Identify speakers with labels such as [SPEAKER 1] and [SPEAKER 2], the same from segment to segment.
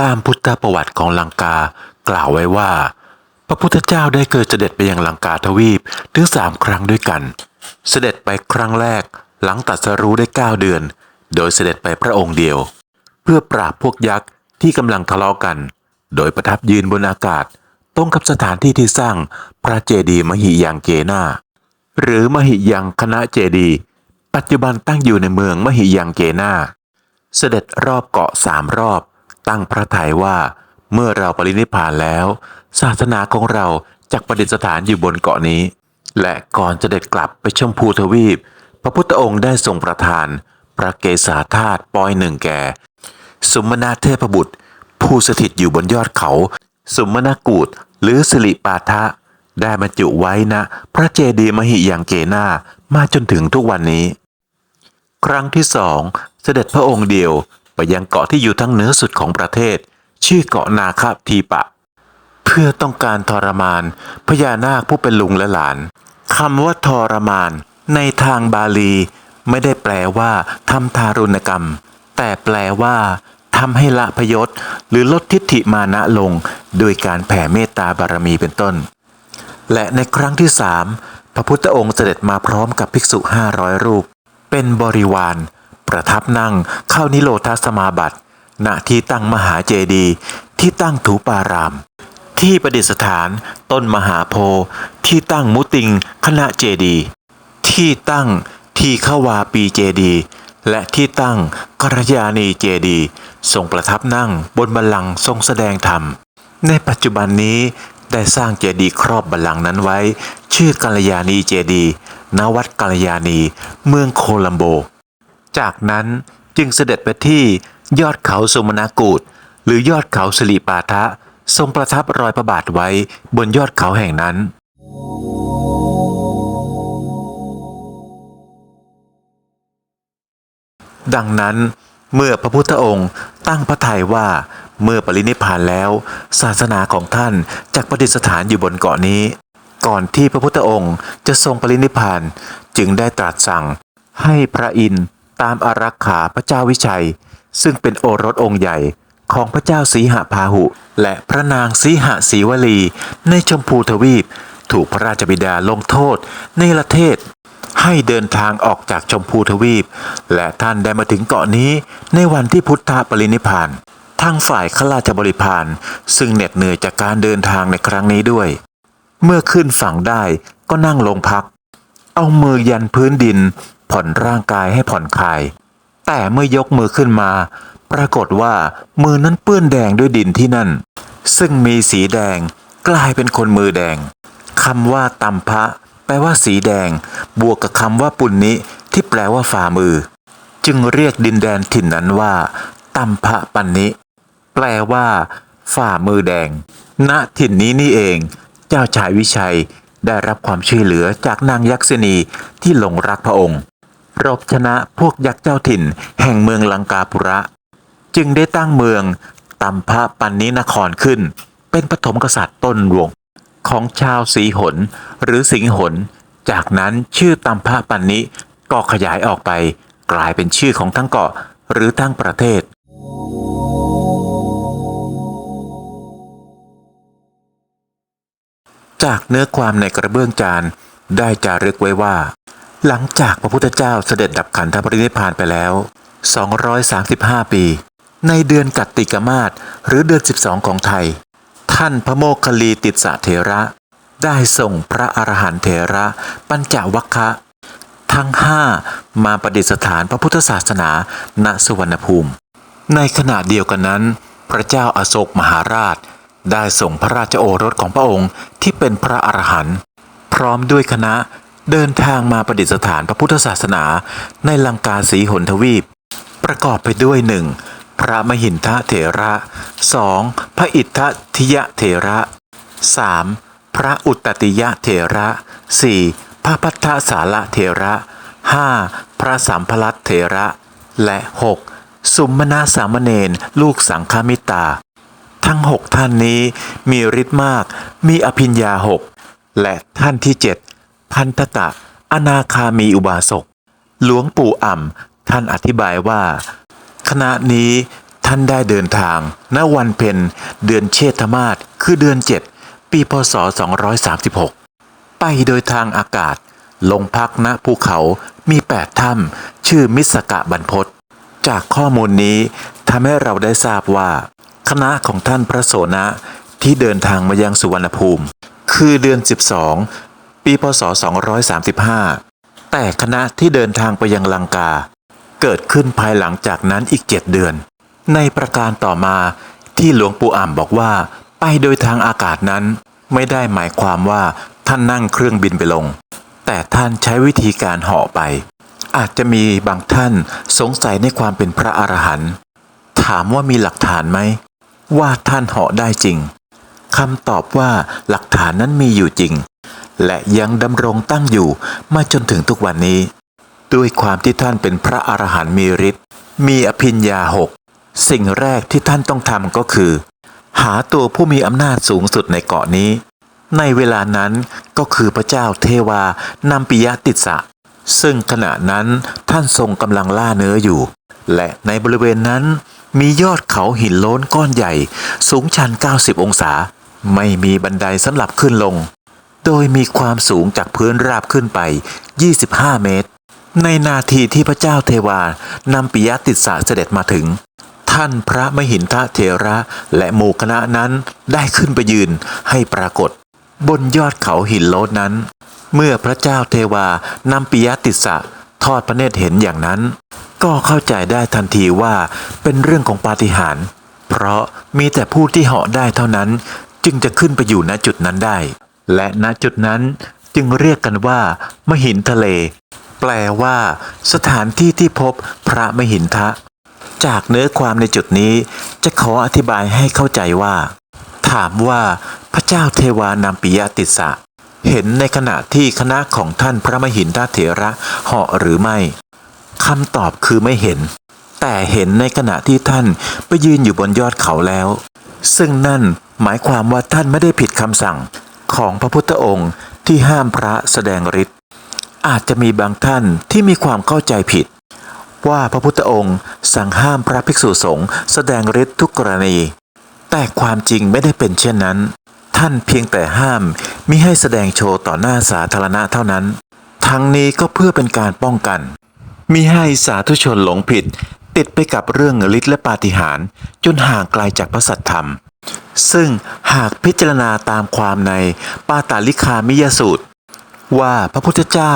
[SPEAKER 1] ตามพุทธประวัติของลังกากล่าวไว้ว่า พระพุทธเจ้าได้เกิดเสด็จไปยังลังกาทวีปถึงสามครั้งด้วยกัน เสด็จไปครั้งแรกหลังตัดสรู้ได้เก้าเดือน โดยเสด็จไปพระองค์เดียว เพื่อปราบพวกยักษ์ที่กำลังทะเลาะกัน โดยประทับยืนบนอากาศ ตรงกับสถานที่ที่สร้างพระเจดีย์มหิยังเกนาหรือมหิยังคณะเจดีย์ปัจจุบันตั้งอยู่ในเมืองมหิยังเกนาเสด็จรอบเกาะสามรอบ ตั้งพระทัยว่า เมื่อเราปรินิพพานแล้ว ศาสนาของเราจักประดิษฐานอยู่บนเกาะนี้ และก่อนจะเด็ดกลับไปชมพูทวีป พระพุทธองค์ได้ทรงประทาน พระเกศาธาตุปอยหนึ่งแก่สุมนาเทพบุตร ผู้สถิตอยู่บนยอดเขาสุมนากูดหรือสิริปาทะได้บรรจุไว้ณพระเจดีย์มหิยังเกนามาจนถึงทุกวันนี้ ครั้งที่สองเสด็จพระองค์เดียว ไปยังเกาะที่อยู่ทั้งเหนือสุดของประเทศ ชื่อเกาะนาคาทีปะ เพื่อต้องการทรมาน พญานาคผู้เป็นลุงและหลานคำว่าทรมาน ในทางบาลี ไม่ได้แปลว่าทำทารุณกรรม แต่แปลว่าทำให้ละพยศ หรือลดทิฏฐิมานะลง โดยการแผ่เมตตาบารมีเป็นต้น และในครั้งที่สามพระพุทธองค์เสด็จมาพร้อมกับภิกษุห้าร้อยรูป เป็นบริวาร ประทับนั่งเข้านิโรธาสมาบัติ ณที่ตั้งมหาเจดีย์ที่ตั้งถูปาราม ที่ประดิษฐานต้นมหาโพธิ์ที่ตั้งมุติงคณะเจดีย์ที่ตั้งที่ขวาปีเจดีย์และที่ตั้งกัลยาณีเจดีย์ทรงประทับนั่งบนบัลลังก์ทรงแสดงธรรม ในปัจจุบันนี้ได้สร้างเจดีย์ครอบบัลลังก์นั้นไว้ ชื่อกัลยาณีเจดีย์ณวัดกัลยาณี เมืองโคลัมโบ จากนั้นจึงเสด็จไปที่ยอดเขาสมนากูดหรือยอดเขาสิริปาทะ ทรงประทับรอยพระบาทไว้บนยอดเขาแห่งนั้น ดังนั้นเมื่อพระพุทธองค์ตั้งพระทัยว่าเมื่อปรินิพานแล้ว ศาสนาของท่านจักประดิษฐานอยู่บนเกาะนี้ ก่อนที่พระพุทธองค์จะทรงปรินิพพานจึงได้ตรัสสั่งให้พระอินทร์ ตามอารักขาพระเจ้าวิชัย ซึ่งเป็นโอรสองค์ใหญ่ของพระเจ้าสีหพาหุ และพระนางสีหสีวลี ในชมพูทวีป ถูกพระราชบิดาลงโทษในประเทศ ให้เดินทางออกจากชมพูทวีป และท่านได้มาถึงเกาะนี้ในวันที่พุทธปรินิพานทางฝ่ายขราชบริพารซึ่งเหน็ดเหนื่อยจากการเดินทางในครั้งนี้ด้วย เมื่อขึ้นฝั่งได้ก็นั่งลงพัก เอามือยันพื้นดิน ผ่อนร่างกายให้ผ่อนคลาย แต่เมื่อยกมือขึ้นมา ปรากฏว่ามือนั้นเปื้อนแดงด้วยดินที่นั่น ซึ่งมีสีแดงกลายเป็นคนมือแดงคำว่าตัมพะแปลว่าสีแดง บวกกับคำว่าปุณนิที่แปลว่าฝ่ามือ จึงเรียกดินแดนถิ่นนั้นว่าตัมพะปันนิ แปลว่า ฝ่ามือแดง ณถิ่นนี้นี่เอง เจ้าชายวิชัยได้รับความช่วยเหลือจากนางยักษินีที่หลงรักพระองค์ รบชนะพวกยักษ์เจ้าถิ่น แห่งเมืองลังกาปุระ จึงได้ตั้งเมืองตัมพะปันนินครขึ้น เป็นปฐมกษัตริย์ต้นวง ของชาวสีหนหรือสิงหน จากนั้นชื่อตัมพะปันนิก็ขยายออกไป กลายเป็นชื่อของทั้งเกาะหรือทั้งประเทศจากเนื้อความในกระเบื้องจานได้จารึกไว้ว่า หลังจากพระพุทธเจ้าเสด็จดับขันธปรินิพานไปแล้ว 235 ปี ในเดือนกัตติกมาศหรือเดือน 12 ของไทย ท่านพระโมคคัลลีติสสะเถระ ได้ส่งพระอรหันต์เถระปัญจวัคคะทั้งห้ามาประดิษฐานพระพุทธศาสนาณสุวรรณภูมิ ในขณะเดียวกันนั้น พระเจ้าอาโศกมหาราช ได้ส่งพระราชโอรสของพระองค์ที่เป็นพระอรหันต์พร้อมด้วยคณะ เดินทางมาประดิษฐานพระพุทธศาสนาในลังกาสีหนทวีป ประกอบไปด้วยหนึ่งพระมหินทะเถระ 2. พระอิทธทิยะเถระ 3. พระอุตติยะเถระ 4. พระพัทธสาละเถระ 5. พระสัมภลัตเถระ และ 6. สุมมนาสามเณรลูกสังฆมิตา ทั้งหกท่านนี้มีฤทธิ์มาก มีอภิญญาหกและท่านที่เจ็ด พันธตะ อนาคามีอุบาสก หลวงปู่อ่ำท่านอธิบายว่า ขณะนี้ท่านได้เดินทาง ณวันเพ็ญเดือนเชษมาศคือเดือน7ปีพศ 236 ไปโดยทางอากาศ ลงพักณภูเขามี 8 ถ้ำชื่อมิสกะบรรพตจากข้อมูลนี้ทำให้เราได้ทราบว่า คณะของท่านพระโสนะที่เดินทางมายังสุวรรณภูมิ คือเดือน 12 ปีพศ 235 แต่คณะที่เดินทางไปยังลังกา เกิดขึ้นภายหลังจากนั้นอีกเจ็ดเดือน ในประการต่อมาที่หลวงปู่อ่ำบอกว่า ไปโดยทางอากาศนั้น ไม่ได้หมายความว่าท่านนั่งเครื่องบินไปลง แต่ท่านใช้วิธีการเหาะไป อาจจะมีบางท่านสงสัยในความเป็นพระอรหันต์ถามว่ามีหลักฐานไหม ว่าท่านเหาะได้จริงคำตอบว่าหลักฐานนั้นมีอยู่จริง และยังดำรงตั้งอยู่มาจนถึงทุกวันนี้ ด้วยความที่ท่านเป็นพระอรหันต์มีฤทธิ์มีอภิญญาหกสิ่งแรกที่ท่านต้องทำก็คือ หาตัวผู้มีอำนาจสูงสุดในเกาะนี้ ในเวลานั้นก็คือพระเจ้าเทวานัมปิยติสสะซึ่งขณะนั้นท่านทรงกำลังล่าเนื้ออยู่ และในบริเวณนั้นมียอดเขาหินโล้นก้อนใหญ่ สูงชัน 90 องศา ไม่มีบันไดสำหรับขึ้นลง โดยมีความสูงจากพื้นราบขึ้นไป 25 เมตร ในนาทีที่พระเจ้าเทวานำปิยติสสะเสด็จมาถึง ท่านพระมหินทะเถระและหมู่คณะนั้นได้ขึ้นไปยืนให้ปรากฏ บนยอดเขาหินโลดนั้น เมื่อพระเจ้าเทวานำปิยติสสะทอดพระเนตรเห็นอย่างนั้น ก็เข้าใจได้ทันทีว่าเป็นเรื่องของปาฏิหาริย์เพราะมีแต่ผู้ที่เหาะได้เท่านั้น จึงจะขึ้นไปอยู่ณจุดนั้นได้ และณจุดนั้นจึงเรียกกันว่า มหินทะเล แปลว่า สถานที่ที่พบพระมหินทะ จากเนื้อความในจุดนี้จะขออธิบายให้เข้าใจว่า ถามว่าพระเจ้าเทวานามปิยติสสะ เห็นในขณะที่คณะของท่านพระมหินทเถระเหาะหรือไม่คำตอบคือไม่เห็น แต่เห็นในขณะที่ท่านไปยืนอยู่บนยอดเขาแล้ว ซึ่งนั่นหมายความว่าท่านไม่ได้ผิดคำสั่ง ของพระพุทธองค์ที่ห้ามพระแสดงฤทธิ์อาจจะมีบางท่านที่มีความเข้าใจผิด ว่าพระพุทธองค์สั่งห้ามพระภิกษุสงฆ์แสดงฤทธิ์ทุกกรณี แต่ความจริงไม่ได้เป็นเช่นนั้น ท่านเพียงแต่ห้ามมิให้แสดงโชว์ต่อหน้าสาธารณะเท่านั้น ทั้งนี้ก็เพื่อเป็นการป้องกันมิให้สาธุชนหลงผิด ติดไปกับเรื่องฤทธิ์และปาฏิหาริย์จนห่างไกลจากพระสัทธรรม ซึ่งหากพิจารณาตามความในปาตาลิคามิยสูตร ว่าพระพุทธเจ้า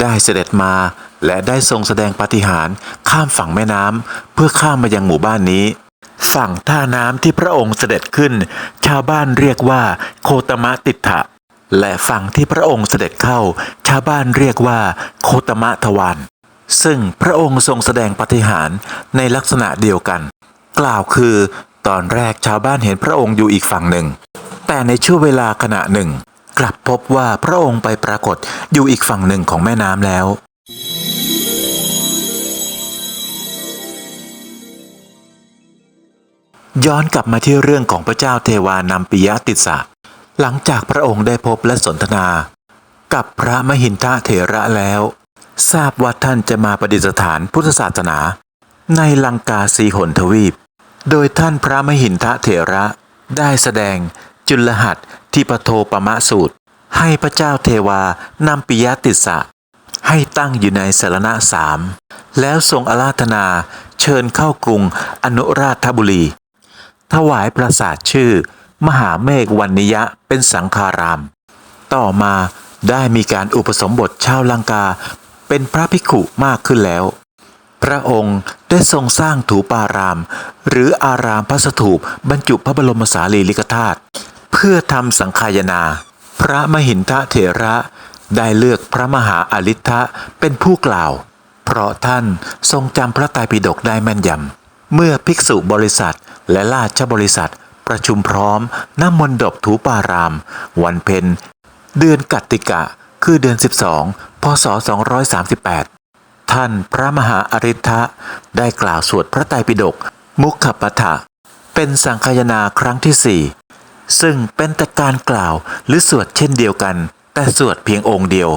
[SPEAKER 1] ได้เสด็จมา และได้ทรงแสดงปาฏิหาริย์ข้ามฝั่งแม่น้ำเพื่อข้ามมายังหมู่บ้านนี้ ฝั่งท่าน้ำที่พระองค์เสด็จขึ้น ชาวบ้านเรียกว่าโคตมะติถะและฝั่งที่พระองค์เสด็จเข้า ชาวบ้านเรียกว่าโคตมะทวารซึ่งพระองค์ทรงแสดงปาฏิหาริย์ในลักษณะเดียวกัน กล่าวคือ ตอนแรกชาวบ้านเห็นพระองค์อยู่อีกฝั่งหนึ่ง แต่ในช่วงเวลาขณะหนึ่ง กลับพบว่าพระองค์ไปปรากฏอยู่อีกฝั่งหนึ่งของแม่น้ำแล้ว ย้อนกลับมาที่เรื่องของพระเจ้าเทวานำปิยติสสะหลังจากพระองค์ได้พบและสนทนา กับพระมหินทะเถระแล้ว ทราบว่าท่านจะมาประดิษฐานพุทธศาสนา ในลังกาสีหนทวีป โดยท่านพระมหินทะเถระได้แสดงจุลหัสที่ปโทปมะสูตร ให้พระเจ้าเทวานำปิยติสสะ ให้ตั้งอยู่ในสารณะสามแล้วทรงอาราธนาเชิญเข้ากรุงอนุราชบุรี ถวายปราสาทชื่อ มหาเมฆวันนิยะเป็นสังฆาราม ต่อมาได้มีการอุปสมบทชาวลังกาเป็นพระภิกขุมากขึ้นแล้ว พระองค์ได้ทรงสร้างถูปาราม หรืออารามพระสถูปบรรจุพระบรมสารีริกธาตุเพื่อทำสังฆายนา พระมหินทะเถระได้เลือกพระมหาอลิทะเป็นผู้กล่าว เพราะท่านทรงจำพระไตรปิฎกได้แม่นยำ เมื่อภิกษุบริษัทและราชบริษัท ประชุมพร้อมน้ำมนต์ดบถูปาราม วันเพ็ญเดือนกัตติกะ คือเดือน 12 พศ 238 ท่านพระมหาอริ t ะได้กล่าวสวดพระไตรปิฎกมุขปทะเป็นสังคายนาครั้งที่สี่ซึ่งเป็นแต่การกล่าวหรือสวดเช่นเดียวกัน แต่สวดเพียงองค์เดียว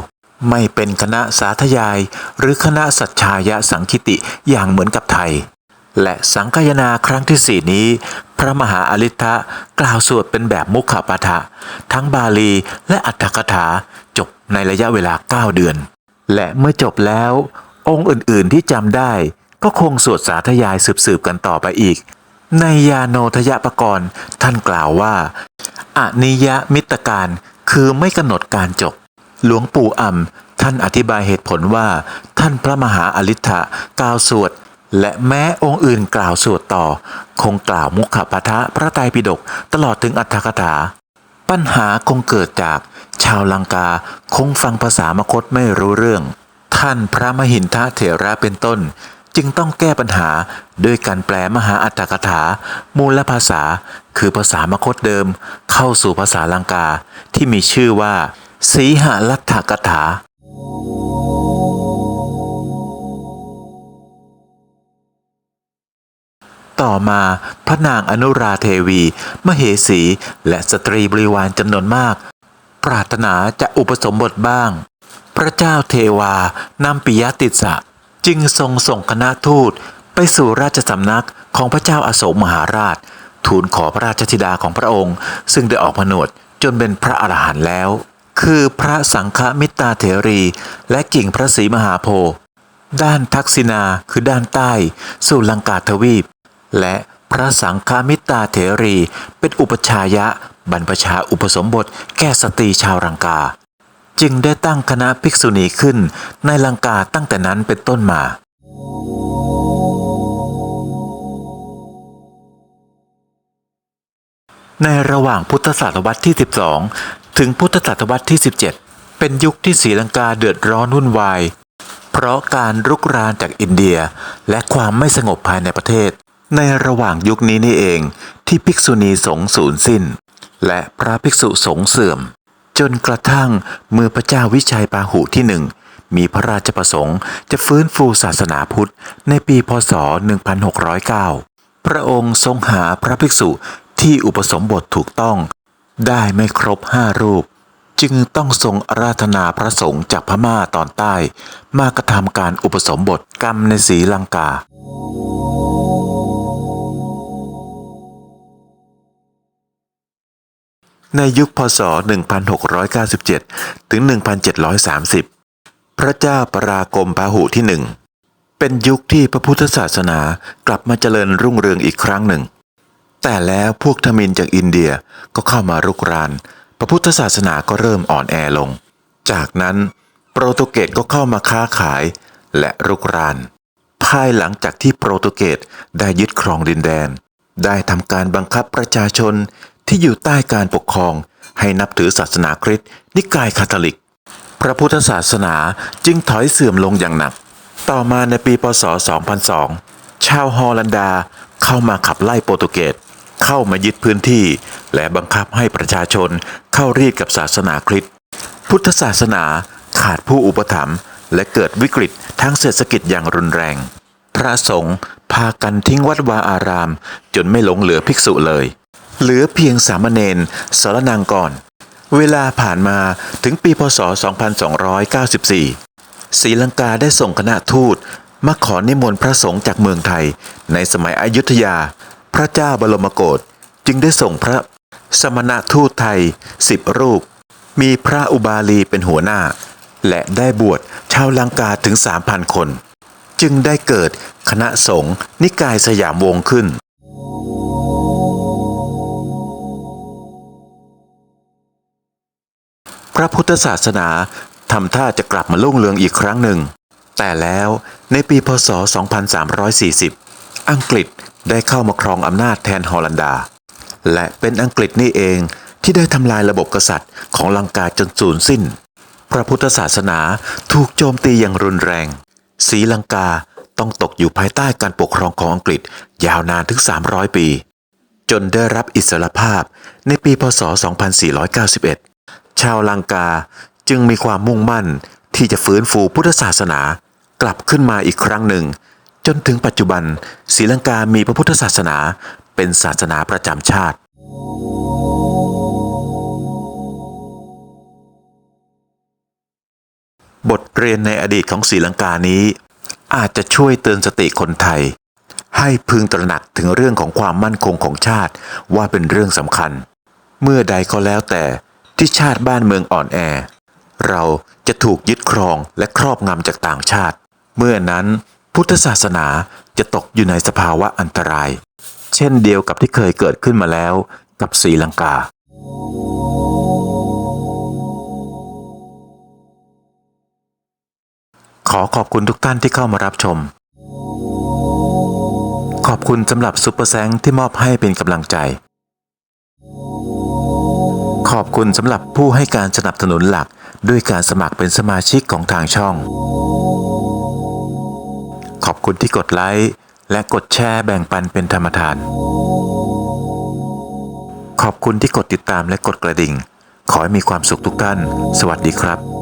[SPEAKER 1] ไม่เป็นคณะสาธยาย หรือคณะสัจชายะสังคิติอย่างเหมือนกับไทย และสังคายนาครั้งที่สี่นี้ พระมหาอริ t ะกล่าวสวดเป็นแบบมุขปาฐะทั้งบาลีและอัตถกถาจบในระยะเวลา 9 เดือน และเมื่อจบแล้ว องค์อื่นๆที่จำได้ ก็คงสวดสาธยายสืบๆกันต่อไปอีก ในยาโนทยปกรณ์ท่านกล่าวว่าอนิยมิตรการคือไม่กำหนดการจบ หลวงปู่อ่ำท่านอธิบายเหตุผลว่า ท่านพระมหาอริ t ะกล่าวสวด และแม้องค์อื่นกล่าวสวดต่อ คงกล่าวมุขปะทะพระไตรปิฎกตลอดถึงอัตถกถา ปัญหาคงเกิดจากชาวลังกาคงฟังภาษามคตไม่รู้เรื่อง ท่านพระมหินทะเถระเป็นต้น จึงต้องแก้ปัญหาด้วยการแปลมหาอัตถกถา มูลภาษา คือภาษามคตเดิม เข้าสู่ภาษาลังกาที่มีชื่อว่า สีหลัตถกถาต่อมาพระนางอนุราเทวี มเหสี และสตรีบริวารจำนวนมาก ปรารถนาจะอุปสมบทบ้าง พระเจ้าเทวานำปิยติสะจึงทรงส่งคณะทูตไปสู่ราชสำนักของพระเจ้าอาโศกมหาราช ทูลขอพระราชธิดาของพระองค์ ซึ่งได้ออกผนวดจนเป็นพระอรหันต์แล้ว คือพระสังฆมิตราเถรี และกิ่งพระศรีมหาโพธิ์ด้านทักษิณาคือด้านใต้สู่ลังกาทวีป และพระสังฆมิตราเถรี เป็นอุปชายะบรรพชาอุปสมบทแก่สตรีชาวลังกา จึงได้ตั้งคณะภิกษุณีขึ้นในลังกาตั้งแต่นั้นเป็นต้นมา ในระหว่างพุทธศตวรรษที่ 12 ถึงพุทธศตวรรษที่ 17 เป็นยุคที่ศรีลังกาเดือดร้อนวุ่นวาย เพราะการรุกรานจากอินเดียและความไม่สงบภายในประเทศ ในระหว่างยุคนี้นี่เองที่ภิกษุณีสงฆ์สูญสิ้น และพระภิกษุสงฆ์เสื่อม จนกระทั่งเมื่อพระเจ้าวิชัยปาหุที่หนึ่งมีพระราชประสงค์จะฟื้นฟูศาสนาพุทธในปีพศ 1609 พระองค์ทรงหาพระภิกษุที่อุปสมบทถูกต้อง ได้ไม่ครบห้ารูป จึงต้องทรงอาราธนาพระสงฆ์จากพม่าตอนใต้ มากระทำการอุปสมบทกรรมในศรีลังกา ในยุคพศ 1697 ถึง 1730 พระเจ้าปรากรมพาหุที่หนึ่งเป็นยุคที่พระพุทธศาสนากลับมาเจริญรุ่งเรืองอีกครั้งหนึ่ง แต่แล้วพวกทมินจากอินเดียก็เข้ามารุกราน พระพุทธศาสนาก็เริ่มอ่อนแอลง จากนั้นโปรตุเกสก็เข้ามาค้าขายและรุกราน ภายหลังจากที่โปรตุเกสได้ยึดครองดินแดน ได้ทำการบังคับประชาชน ที่อยู่ใต้การปกครอง ให้นับถือศาสนาคริสต์นิกายคาทอลิก พระพุทธศาสนาจึงถอยเสื่อมลงอย่างหนัก ต่อมาในปีพศ 2002 ชาวฮอลันดาเข้ามาขับไล่โปรตุเกสเข้ามายึดพื้นที่ และบังคับให้ประชาชนเข้ารีดกับศาสนาคริสต์พุทธศาสนาขาดผู้อุปถัมภ์และเกิดวิกฤตทางเศรษฐกิจอย่างรุนแรง พระสงฆ์พากันทิ้งวัดวาอาราม จนไม่หลงเหลือภิกษุเลย เหลือเพียงสามเณรสรนางก่อน เวลาผ่านมาถึงปีพศ 2294ศรีลังกาได้ส่งคณะทูตมาขอนิมนต์พระสงฆ์จากเมืองไทย ในสมัยอยุธยา พระเจ้าบรมโกศจึงได้ส่งพระสมณะทูตไทยสิบรูป มีพระอุบาลีเป็นหัวหน้า และได้บวชชาวลังกาถึง 3,000 คน จึงได้เกิดคณะสงฆ์นิกายสยามวงศ์ขึ้น ระพุทธศาสนาทำท่าจะกลับมารุ่งเรืองอีกครั้งหนึ่ง แต่แล้วในปีพศ 2340 อังกฤษได้เข้ามาครองอำนาจแทนฮอลันดา และเป็นอังกฤษนี่เองที่ได้ทำลายระบบกษัตริย์ของลังกาจนสูญสิ้น พระพุทธศาสนาถูกโจมตีอย่างรุนแรงศรีลังกาต้องตกอยู่ภายใต้การปกครองของอังกฤษยาวนานถึง 300 ปี จนได้รับอิสรภาพในปีพศ 2491 ชาวลังกาจึงมีความมุ่งมั่นที่จะฟื้นฟูพุทธศาสนากลับขึ้นมาอีกครั้งหนึ่ง จนถึงปัจจุบันศรีลังกามีพระพุทธศาสนาเป็นศาสนาประจำชาติบทเรียนในอดีตของศรีลังกานี้ อาจจะช่วยเตือนสติคนไทย ให้พึงตระหนักถึงเรื่องของความมั่นคงของชาติว่าเป็นเรื่องสำคัญ เมื่อใดก็แล้วแต่ ที่ชาติบ้านเมืองอ่อนแอ เราจะถูกยึดครองและครอบงำจากต่างชาติ เมื่อนั้นพุทธศาสนาจะตกอยู่ในสภาวะอันตราย เช่นเดียวกับที่เคยเกิดขึ้นมาแล้วกับศรีลังกาขอขอบคุณทุกท่านที่เข้ามารับชม ขอบคุณสำหรับซุปเปอร์แซงที่มอบให้เป็นกำลังใจ คุณสำหรับผู้ให้การสนับสนุนหลัก ด้วยการสมัครเป็นสมาชิกของทางช่อง ขอบคุณที่กดไลค์และกดแชร์แบ่งปันเป็นธรรมทาน ขอบคุณที่กดติดตามและกดกระดิ่ง ขอให้มีความสุขทุกท่าน สวัสดีครับ